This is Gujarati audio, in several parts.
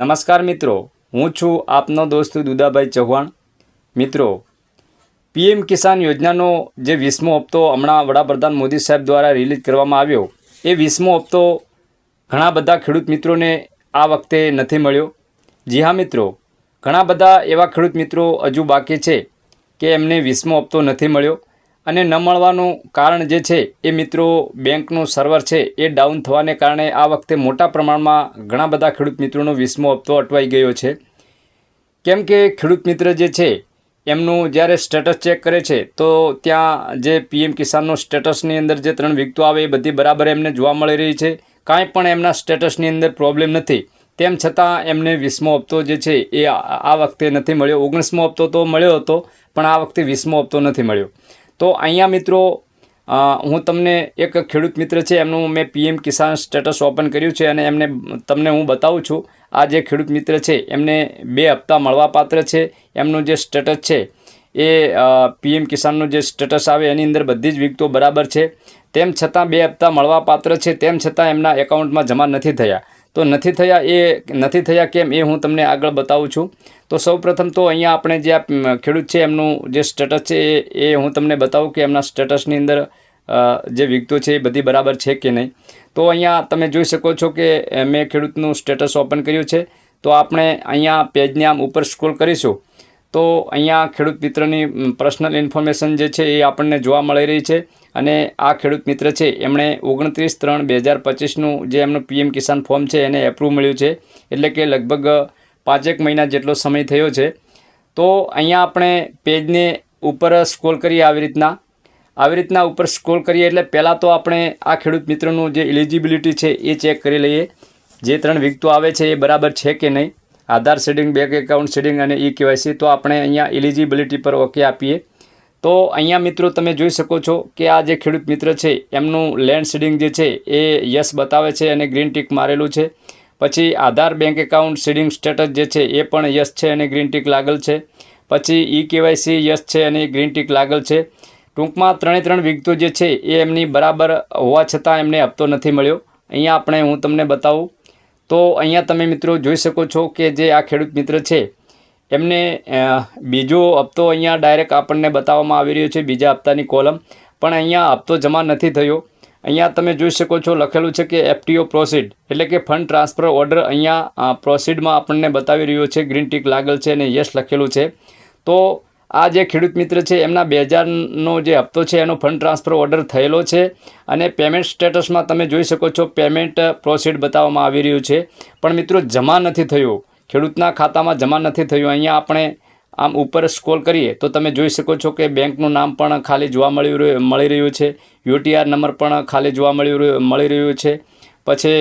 નમસ્કાર મિત્રો, હું છું આપનો દોસ્ત દુદાભાઈ ચૌહાણ. મિત્રો, પીએમ કિસાન યોજનાનો જે વીસમો હપ્તો હમણાં વડાપ્રધાન મોદી સાહેબ દ્વારા રિલીઝ કરવામાં આવ્યો, એ વીસમો હપ્તો ઘણા બધા ખેડૂત મિત્રોને આ વખતે નથી મળ્યો. જી હા મિત્રો, ઘણા બધા એવા ખેડૂત મિત્રો હજુ બાકી છે કે એમને વીસમો હપ્તો નથી મળ્યો. અને ન મળવાનું કારણ જે છે એ મિત્રો બેંકનું સર્વર છે એ ડાઉન થવાને કારણે આ વખતે મોટા પ્રમાણમાં ઘણા બધા ખેડૂત મિત્રોનો વીસમો હપ્તો અટવાઈ ગયો છે. કેમ કે ખેડૂત મિત્ર જે છે એમનું જ્યારે સ્ટેટસ ચેક કરે છે તો ત્યાં જે પીએમ કિસાનનો સ્ટેટસની અંદર જે ત્રણ વિગતો આવે એ બધી બરાબર એમને જોવા મળી રહી છે. કાંઈ પણ એમના સ્ટેટસની અંદર પ્રોબ્લેમ નથી. તેમ છતાં એમને વીસમો હપ્તો જે છે એ આ વખતે નથી મળ્યો. ઓગણીસમો હપ્તો તો મળ્યો હતો, પણ આ વખતે વીસમો હપ્તો નથી મળ્યો. તો અહીંયા મિત્રો હું તમને એક ખેડૂત મિત્ર છે, એમનું મેં પીએમ કિસાન સ્ટેટસ ઓપન કર્યું છે અને એમને તમને હું બતાવું છું. આ જે ખેડૂત મિત્ર છે, એમને બે હપ્તા મળવાપાત્ર છે. એમનું જે સ્ટેટસ છે, એ પીએમ કિસાનનું જે સ્ટેટસ આવે, એની અંદર બધી જ વિગતો બરાબર છે. તેમ છતાં બે હપ્તા મળવાપાત્ર છે, તેમ છતાં એમના એકાઉન્ટમાં જમા નથી થયા. તો નથી થયા એ નથી થયા કેમ એ હું તમને આગળ બતાવું છું. તો સૌપ્રથમ તો અહીંયા આપણે જે આ ખેડૂત છે એમનું જે સ્ટેટસ છે એ એ હું તમને બતાવું કે એમના સ્ટેટસની અંદર જે વિગતો છે એ બધી બરાબર છે કે નહીં. તો અહીંયા તમે જોઈ શકો છો કે મેં ખેડૂતનું સ્ટેટસ ઓપન કર્યું છે. તો આપણે અહીંયા પેજને આમ ઉપર સ્ક્રોલ કરીશું. તો અહીંયા ખેડૂત મિત્રની પર્સનલ ઇન્ફોર્મેશન જે છે એ આપણને જોવા મળી રહી છે. અને આ ખેડૂત મિત્ર છે, એમણે ઓગણત્રીસ ત્રણ બે હજાર પચીસનું જે એમનું પીએમ કિસાન ફોર્મ છે એને એપ્રુવ મળ્યું છે. એટલે કે લગભગ પાંચેક મહિના જેટલો સમય થયો છે. તો અહીંયા આપણે પેજને ઉપર સ્ક્રોલ કરીએ આવી રીતના. આવી રીતના ઉપર સ્ક્રોલ કરીએ એટલે પહેલાં તો આપણે આ ખેડૂત મિત્રનું જે એલિજિબિલિટી છે એ ચેક કરી લઈએ. જે ત્રણ વિગતો આવે છે એ બરાબર છે કે નહીં. Aadhaar seeding bank account seeding અને ઈ કેવાયસી તો આપણે અહીંયા એલિજિબિલિટી પર ઓકે આપીએ. તો અહીંયા મિત્રો તમે જોઈ શકો છો કે આ જે ખેડૂત મિત્ર છે, એમનું લેન્ડ સીડિંગ જે છે, એ યસ બતાવે છે અને ગ્રીન ટીક મારેલું છે. પછી Aadhaar bank account seeding status જે છે, એ પણ યસ છે અને ગ્રીન ટીક લાગેલ છે. પછી ઈ કેવાયસી યસ છે અને ગ્રીન ટીક લાગેલ છે. ટૂંકમાં ત્રણે ત્રણ વિગતો જે છે, એ એમની બરાબર હોવા છતાં એમને હપ્તો નથી મળ્યો. અહીંયા આપણે હું તમને બતાવું. તો અહીંયા તમે મિત્રો જોઈ શકો છો કે જે આ ખેડૂત મિત્ર છે, એમને બીજો હપ્તો અહીંયા ડાયરેક્ટ આપણને બતાવવામાં આવી રહ્યો છે, બીજા હપ્તાની કોલમ પણ અહીંયા હપ્તો જમા નથી થયો. અહીંયા તમે જોઈ શકો છો લખેલું છે કે એફટીઓ પ્રોસીડ એટલે કે ફંડ ટ્રાન્સફર ઓર્ડર અહીંયા પ્રોસીડમાં આપણને બતાવી રહ્યો છે ગ્રીન ટીક લાગેલ છે અને યસ લખેલું છે. તો આ જે ખેડૂત મિત્ર છે, એમના બે હજારનો જે હપ્તો છે, એનો ફંડ ટ્રાન્સફર ઓર્ડર થયેલો છે અને પેમેન્ટ સ્ટેટસમાં તમે જોઈ શકો છો પેમેન્ટ પ્રોસીડ બતાવવામાં આવી રહ્યું છે. પણ મિત્રો, જમા નથી થયું. ખેડૂતના ખાતામાં જમા નથી થયું. અહીંયા આપણે આમ ઉપર સ્ક્રોલ કરીએ તો તમે જોઈ શકો છો કે બેંકનું નામ પણ ખાલી જોવા મળી મળી રહ્યું છે. યુટીઆર નંબર પણ ખાલી જોવા મળી મળી રહ્યું છે. પછી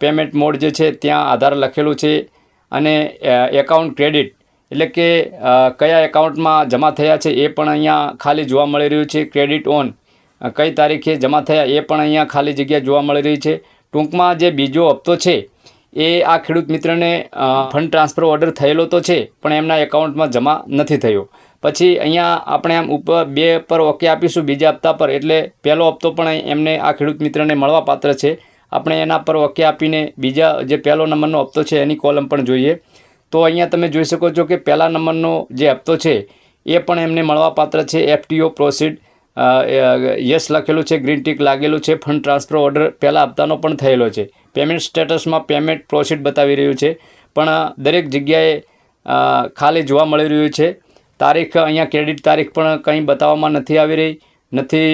પેમેન્ટ મોડ જે છે, ત્યાં આધાર લખેલું છે અને એકાઉન્ટ ક્રેડિટ એટલે કે કયા એકાઉન્ટમાં જમા થયા છે એ પણ અહીંયા ખાલી જોવા મળી રહ્યું છે. ક્રેડિટ ઓન કઈ તારીખે જમા થયા એ પણ અહીંયા ખાલી જગ્યા જોવા મળી રહી છે. ટૂંકમાં જે બીજો હપ્તો છે એ આ ખેડૂત મિત્રને ફંડ ટ્રાન્સફર ઓર્ડર થયેલો તો છે, પણ એમના એકાઉન્ટમાં જમા નથી થયો. પછી અહીંયા આપણે આમ ઉપર બે પર ઓકે આપીશું, બીજા હપ્તા પર. એટલે પહેલો હપ્તો પણ એમને આ ખેડૂત મિત્રને મળવાપાત્ર છે. આપણે એના પર ઓકે આપીને બીજા જે પહેલો નંબરનો હપ્તો છે એની કોલમ પણ જોઈએ. તો અહીંયા તમે જોઈ શકો છો કે પહેલા નંબરનો જે હપ્તો છે, એ પણ એમને મળવાપાત્ર છે. એફટીઓ પ્રોસીડ યસ લખેલું છે ગ્રીન ટીક લાગેલું છે ફંડ ટ્રાન્સફર ઓર્ડર પહેલા હપ્તાનો પણ થયેલો છે. પેમેન્ટ સ્ટેટસમાં પેમેન્ટ પ્રોસીડ બતાવી રહ્યું છે. પણ દરેક જગ્યાએ ખાલી જોવા મળી રહ્યું છે. તારીખ, અહીંયા ક્રેડિટ તારીખ પણ કંઈ બતાવવામાં નથી આવી રહી. નથી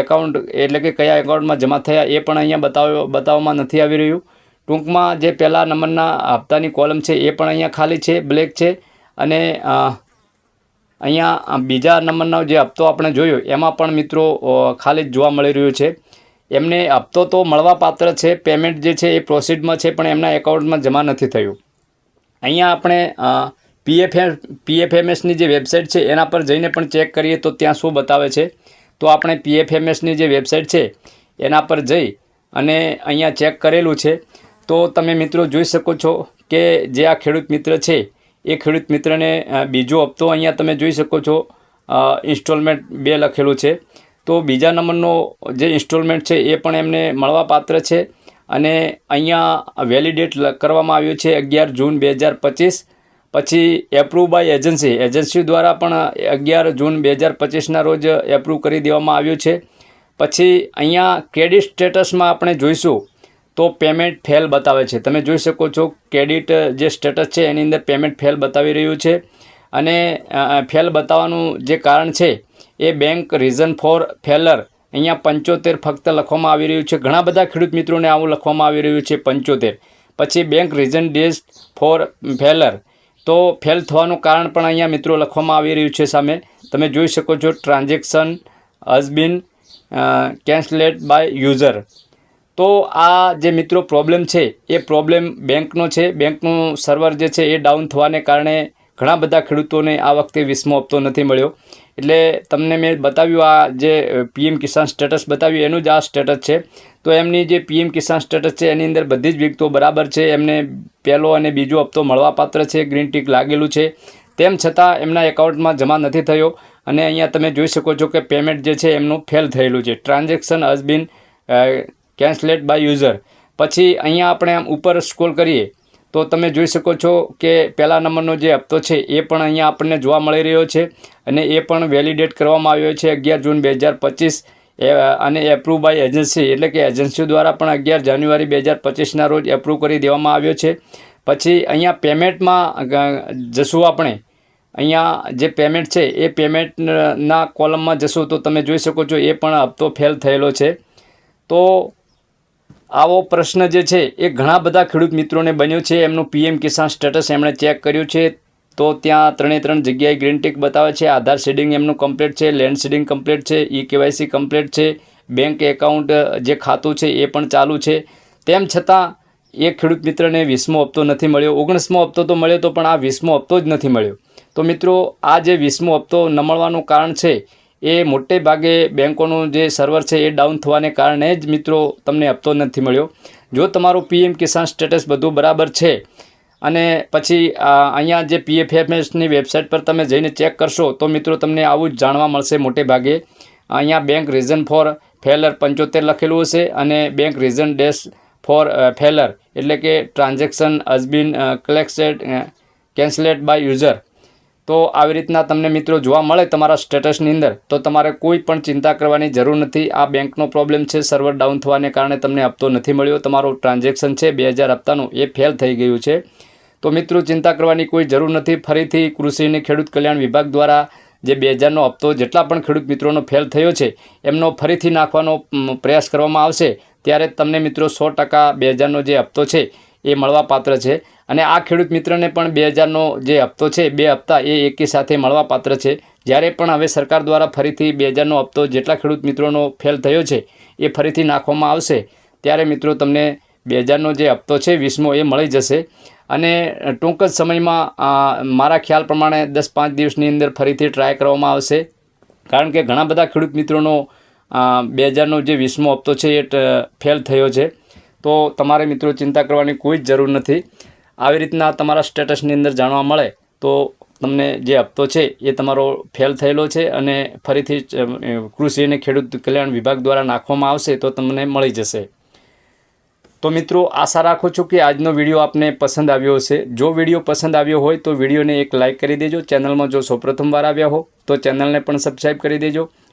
એકાઉન્ટ એટલે કે કયા એકાઉન્ટમાં જમા થયા એ પણ અહીંયા બતાવ, બતાવવામાં નથી આવી રહ્યું. ટૂંકમાં જે પહેલા નંબરના હપ્તાની કોલમ છે એ પણ અહીંયા ખાલી છે, બ્લેક છે. અને અહીંયા બીજા નંબરનો જે હપ્તો આપણે જોયો, એમાં પણ મિત્રો ખાલી જ જોવા મળી રહ્યું છે. એમને હપ્તો તો મળવાપાત્ર છે, પેમેન્ટ જે છે એ પ્રોસીડમાં છે, પણ એમના એકાઉન્ટમાં જમા નથી થયું. અહીંયા આપણે પીએફ પીએફએમએસની જે વેબસાઇટ છે, એના પર જઈને પણ ચેક કરીએ તો ત્યાં શું બતાવે છે. તો આપણે પીએફએમએસની જે વેબસાઇટ છે, એના પર જઈ અને અહીંયા ચેક કરેલું છે. તો તમે મિત્રો જોઈ શકો છો કે જે આ ખેડૂત મિત્ર છે, એ ખેડૂત મિત્રને બીજો હપ્તો અહીંયા તમે જોઈ શકો છો ઇન્સ્ટોલમેન્ટ બે લખેલું છે. તો બીજા નંબરનો જે ઇન્સ્ટોલમેન્ટ છે, એ પણ એમને મળવાપાત્ર છે અને અહીંયા વેલિડેટ કરવામાં આવ્યું છે અગિયાર જૂન બે હજાર પચીસ. પછી એપ્રુવ બાય એજન્સી એજન્સી દ્વારા પણ અગિયાર જૂન બે હજાર પચીસના રોજ એપ્રુવ કરી દેવામાં આવ્યું છે. પછી અહીંયા ક્રેડિટ સ્ટેટસમાં આપણે જોઈશું તો પેમેન્ટ ફેલ બતાવે છે. તમે જોઈ શકો છો ક્રેડિટ જે સ્ટેટસ છે એની અંદર પેમેન્ટ ફેલ બતાવી રહ્યું છે. અને ફેલ બતાવવાનું જે કારણ છે, એ બેંક રીઝન ફોર ફેલર અહીંયા પંચોતેર ફક્ત લખવામાં આવી રહ્યું છે. ઘણા બધા ખેડૂત મિત્રોને આવું લખવામાં આવી રહ્યું છે, પંચોતેર. પછી bank reason days for failure તો ફેલ થવાનું કારણ પણ અહીંયા મિત્રો લખવામાં આવી રહ્યું છે સામે. તમે જોઈ શકો છો transaction has been cancelled by user તો આ જે મિત્રો પ્રોબ્લેમ છે, એ પ્રોબ્લેમ બેંકનો છે. બેંકનું સર્વર જે છે, એ ડાઉન થવાને કારણે ઘણા બધા ખેડૂતોને આ વખતે વીસમો હપ્તો નથી મળ્યો. એટલે તમને મેં બતાવ્યું આ જે પીએમ કિસાન સ્ટેટસ બતાવ્યું, એનું જ આ સ્ટેટસ છે. તો એમની જે પીએમ કિસાન સ્ટેટસ છે, એની અંદર બધી જ વિગતો બરાબર છે. એમને પહેલો અને બીજો હપ્તો મળવાપાત્ર છે ગ્રીન ટીક લાગેલું છે. તેમ છતાં એમના એકાઉન્ટમાં જમા નથી થયો. અને અહીંયા તમે જોઈ શકો છો કે પેમેન્ટ જે છે, એમનું ફેલ થયેલું છે. Transaction has cancelled by user પછી અહીંયા આપણે આમ ઉપર સ્ક્રોલ કરીએ, તો તમે જોઈ શકો છો કે પહેલા નંબરનો જે હપ્તો છે એ પણ અહીંયા આપણને જોવા મળી રહ્યો છે અને એ પણ વેલિડેટ કરવામાં આવ્યો છે અગિયાર જૂન બે હજાર પચીસ અને એપ્રુવ બાય એજન્સી એટલે કે એજન્સીઓ દ્વારા પણ અગિયાર જાન્યુઆરી બે હજાર પચીસના રોજ એપ્રુવ કરી દેવામાં આવ્યો છે. પછી અહીંયા પેમેન્ટમાં જશું આપણે. અહીંયા જે પેમેન્ટ છે એ પેમેન્ટના કોલમમાં જશું, તો તમે જોઈ શકો છો એ પણ હપ્તો ફેલ થયેલો છે. તો આવો પ્રશ્ન જે છે એ ઘણા બધા ખેડૂત મિત્રોને બન્યો છે. એમનું પીએમ કિસાન સ્ટેટસ એમણે ચેક કર્યું છે. તો ત્યાં ત્રણે ત્રણ જગ્યાએ ગ્રીન ટીક બતાવે છે. આધાર સીડિંગ એમનું કમ્પ્લીટ છે. લેન્ડ સીડિંગ કમ્પ્લીટ છે. ઈ કેવાયસી કમ્પ્લીટ છે. બેંક એકાઉન્ટ જે ખાતું છે એ પણ ચાલુ છે. તેમ છતાં એ ખેડૂત મિત્રને વીસમો હપ્તો નથી મળ્યો. ઓગણીસમો હપ્તો તો મળ્યો તો પણ આ વીસમો હપ્તો જ નથી મળ્યો. તો મિત્રો, આ જે વીસમો હપ્તો ન મળવાનું કારણ છે એ મોટે ભાગે બેંકોનું જે સર્વર છે એ ડાઉન થવાને કારણે જ મિત્રો તમને હપ્તો નથી મળ્યો. જો તમારું પીએમ કિસાન સ્ટેટસ બધું બરાબર છે અને પછી અહીંયા જે પીએફએફએસની વેબસાઇટ પર તમે જઈને ચેક કરશો તો મિત્રો તમને આવું જ જાણવા મળશે મોટે ભાગે. અહીંયા બેંક રીઝન ફોર ફેલર પંચોતેર લખેલું હશે અને bank reason dash for failure એટલે કે transaction has collected cancelled by user તો આવી રીતના તમને મિત્રો જોવા મળે તમારા સ્ટેટસની અંદર, તો તમારે કોઈ પણ ચિંતા કરવાની જરૂર નથી. આ બેંકનો પ્રોબ્લેમ છે, સર્વર ડાઉન થવાને કારણે તમને હપ્તો નથી મળ્યો. તમારું ટ્રાન્ઝેક્શન છે, બે હજાર હપ્તાનું, એ ફેલ થઈ ગયું છે. તો મિત્રો ચિંતા કરવાની કોઈ જરૂર નથી. ફરીથી કૃષિ અને ખેડૂત કલ્યાણ વિભાગ દ્વારા જે બે હજારનો હપ્તો, જેટલા પણ ખેડૂત મિત્રોનો ફેલ થયો છે, એમનો ફરીથી નાખવાનો પ્રયાસ કરવામાં આવશે. ત્યારે તમને મિત્રો સો ટકા બે હજારનો જે હપ્તો છે એ મળવાપાત્ર છે. અને આ ખેડૂત મિત્રને પણ બે હજારનો જે હપ્તો છે, બે હપ્તા એ એકી સાથે મળવાપાત્ર છે. જ્યારે પણ હવે સરકાર દ્વારા ફરીથી બે હજારનો હપ્તો જેટલા ખેડૂત મિત્રોનો ફેલ થયો છે, એ ફરીથી નાખવામાં આવશે. ત્યારે મિત્રો તમને બે હજારનો જે હપ્તો છે, વીસમો એ મળી જશે. અને ટૂંક જ સમયમાં મારા ખ્યાલ પ્રમાણે દસ પાંચ દિવસની અંદર ફરીથી ટ્રાય કરવામાં આવશે. કારણ કે ઘણા બધા ખેડૂત મિત્રોનો બે હજારનો જે વીસમો હપ્તો છે, એ ફેલ થયો છે. તો તમારે મિત્રો ચિંતા કરવાની કોઈ જ જરૂર નથી. આવી રીતના તમારા સ્ટેટસની અંદર જાણવા મળે તો તમને જે હપ્તો છે એ તમારો ફેલ થયેલો છે અને ફરીથી કૃષિ અને ખેડૂત કલ્યાણ વિભાગ દ્વારા નાખવામાં આવશે તો તમને મળી જશે. તો મિત્રો આશા રાખું છું કે આજનો વીડિયો આપને પસંદ આવ્યો હશે. જો વીડિયો પસંદ આવ્યો હોય તો વિડીયોને એક લાઇક કરી દેજો. ચેનલમાં જો સૌપ્રથમ વાર આવ્યા હો તો ચેનલને પણ સબસ્ક્રાઈબ કરી દેજો.